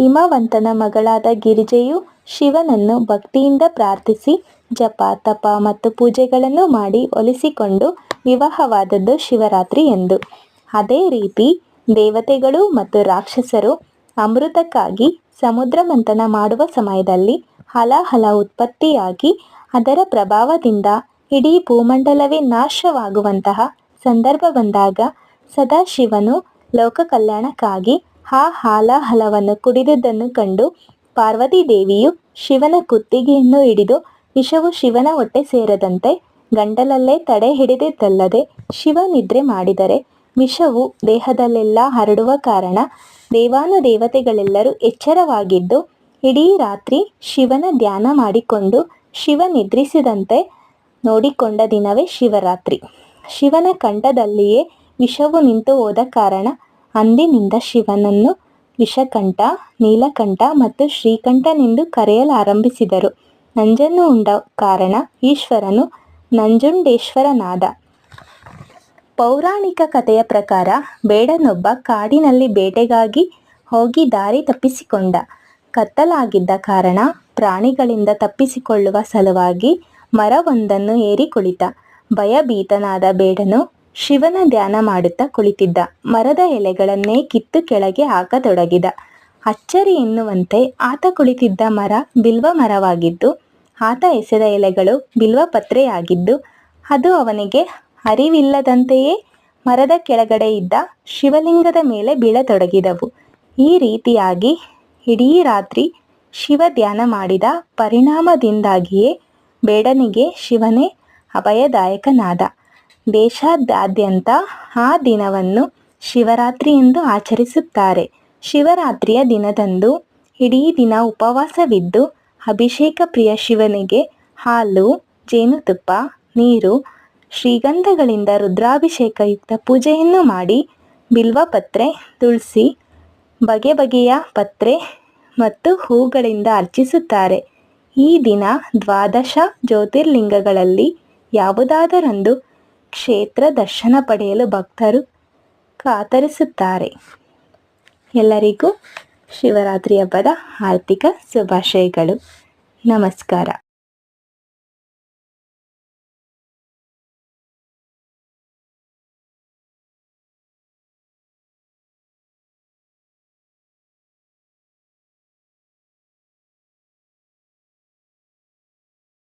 ಹಿಮವಂತನ ಮಗಳಾದ ಗಿರಿಜೆಯು ಶಿವನನ್ನು ಭಕ್ತಿಯಿಂದ ಪ್ರಾರ್ಥಿಸಿ ಜಪ, ತಪ ಮತ್ತು ಪೂಜೆಗಳನ್ನು ಮಾಡಿ ಒಲಿಸಿಕೊಂಡು ವಿವಾಹವಾದದ್ದು ಶಿವರಾತ್ರಿ ಎಂದು. ಅದೇ ರೀತಿ ದೇವತೆಗಳು ಮತ್ತು ರಾಕ್ಷಸರು ಅಮೃತಕ್ಕಾಗಿ ಸಮುದ್ರ ಮಂಥನ ಮಾಡುವ ಸಮಯದಲ್ಲಿ ಹಲಹಲ ಉತ್ಪತ್ತಿಯಾಗಿ ಅದರ ಪ್ರಭಾವದಿಂದ ಇಡೀ ಭೂಮಂಡಲವೇ ನಾಶವಾಗುವಂತಹ ಸಂದರ್ಭ ಬಂದಾಗ ಸದಾಶಿವನು ಲೋಕ ಕಲ್ಯಾಣಕ್ಕಾಗಿ ಆ ಹಾಲಾಹಲವನ್ನು ಕುಡಿದಿದ್ದನ್ನು ಕಂಡು ಪಾರ್ವತಿ ದೇವಿಯು ಶಿವನ ಕುತ್ತಿಗೆಯನ್ನು ಹಿಡಿದು ವಿಷವು ಶಿವನ ಹೊಟ್ಟೆ ಸೇರದಂತೆ ಗಂಟಲಲ್ಲೇ ತಡೆ ಹಿಡಿದಿದ್ದಲ್ಲದೆ ಶಿವ ನಿದ್ರೆ ಮಾಡಿದರೆ ವಿಷವು ದೇಹದಲ್ಲೆಲ್ಲ ಹರಡುವ ಕಾರಣ ದೇವಾನು ದೇವತೆಗಳೆಲ್ಲರೂ ಎಚ್ಚರವಾಗಿದ್ದು ಇಡೀ ರಾತ್ರಿ ಶಿವನ ಧ್ಯಾನ ಮಾಡಿಕೊಂಡು ಶಿವ ನಿದ್ರಿಸಿದಂತೆ ನೋಡಿಕೊಂಡ ದಿನವೇ ಶಿವರಾತ್ರಿ. ಶಿವನ ಕಂಠದಲ್ಲಿಯೇ ವಿಷವು ನಿಂತು ಹೋದ ಕಾರಣ ಅಂದಿನಿಂದ ಶಿವನನ್ನು ವಿಷಕಂಠ, ನೀಲಕಂಠ ಮತ್ತು ಶ್ರೀಕಂಠನೆಂದು ಕರೆಯಲಾರಂಭಿಸಿದರು. ನಂಜನ್ನು ಉಂಡ ಕಾರಣ ಈಶ್ವರನು ನಂಜುಂಡೇಶ್ವರನಾದ. ಪೌರಾಣಿಕ ಕಥೆಯ ಪ್ರಕಾರ ಬೇಡನೊಬ್ಬ ಕಾಡಿನಲ್ಲಿ ಬೇಟೆಗಾಗಿ ಹೋಗಿ ದಾರಿ ತಪ್ಪಿಸಿಕೊಂಡ. ಕತ್ತಲಾಗಿದ್ದ ಕಾರಣ ಪ್ರಾಣಿಗಳಿಂದ ತಪ್ಪಿಸಿಕೊಳ್ಳುವ ಸಲುವಾಗಿ ಮರವೊಂದನ್ನು ಏರಿ ಕುಳಿತ ಭಯಭೀತನಾದ ಬೇಡನು ಶಿವನ ಧ್ಯಾನ ಮಾಡುತ್ತಾ ಕುಳಿತಿದ್ದ. ಮರದ ಎಲೆಗಳನ್ನೇ ಕಿತ್ತು ಕೆಳಗೆ ಹಾಕತೊಡಗಿದ. ಅಚ್ಚರಿ ಎನ್ನುವಂತೆ ಆತ ಕುಳಿತಿದ್ದ ಮರ ಬಿಲ್ವ ಮರವಾಗಿದ್ದು, ಆತ ಎಸೆದ ಎಲೆಗಳು ಬಿಲ್ವ ಪತ್ರೆಯಾಗಿದ್ದು, ಅದು ಅವನಿಗೆ ಅರಿವಿಲ್ಲದಂತೆಯೇ ಮರದ ಕೆಳಗಡೆ ಇದ್ದ ಶಿವಲಿಂಗದ ಮೇಲೆ ಬೀಳತೊಡಗಿದವು. ಈ ರೀತಿಯಾಗಿ ಇಡೀ ರಾತ್ರಿ ಶಿವ ಧ್ಯಾನ ಮಾಡಿದ ಪರಿಣಾಮದಿಂದಾಗಿಯೇ ಬೇಡನಿಗೆ ಶಿವನೇ ಅಭಯದಾಯಕನಾದ. ದೇಶಾದ್ಯಂತ ಆ ದಿನವನ್ನು ಶಿವರಾತ್ರಿ ಎಂದು ಆಚರಿಸುತ್ತಾರೆ. ಶಿವರಾತ್ರಿಯ ದಿನದಂದು ಇಡೀ ದಿನ ಉಪವಾಸವಿದ್ದು ಅಭಿಷೇಕ ಪ್ರಿಯ ಶಿವನಿಗೆ ಹಾಲು, ಜೇನುತುಪ್ಪ, ನೀರು, ಶ್ರೀಗಂಧಗಳಿಂದ ರುದ್ರಾಭಿಷೇಕಯುಕ್ತ ಪೂಜೆಯನ್ನು ಮಾಡಿ ಬಿಲ್ವಪತ್ರೆ, ತುಳಸಿ, ಬಗೆ ಬಗೆಯ ಪತ್ರೆ ಮತ್ತು ಹೂಗಳಿಂದ ಅರ್ಚಿಸುತ್ತಾರೆ. ಈ ದಿನ ದ್ವಾದಶ ಜ್ಯೋತಿರ್ಲಿಂಗಗಳಲ್ಲಿ ಯಾವುದಾದರೊಂದು ಕ್ಷೇತ್ರ ದರ್ಶನ ಪಡೆಯಲು ಭಕ್ತರು ಕಾತರಿಸುತ್ತಾರೆ. ಎಲ್ಲರಿಗೂ ಶಿವರಾತ್ರಿ ಹಬ್ಬದ ಹಾರ್ದಿಕ ಶುಭಾಶಯಗಳು. ನಮಸ್ಕಾರ.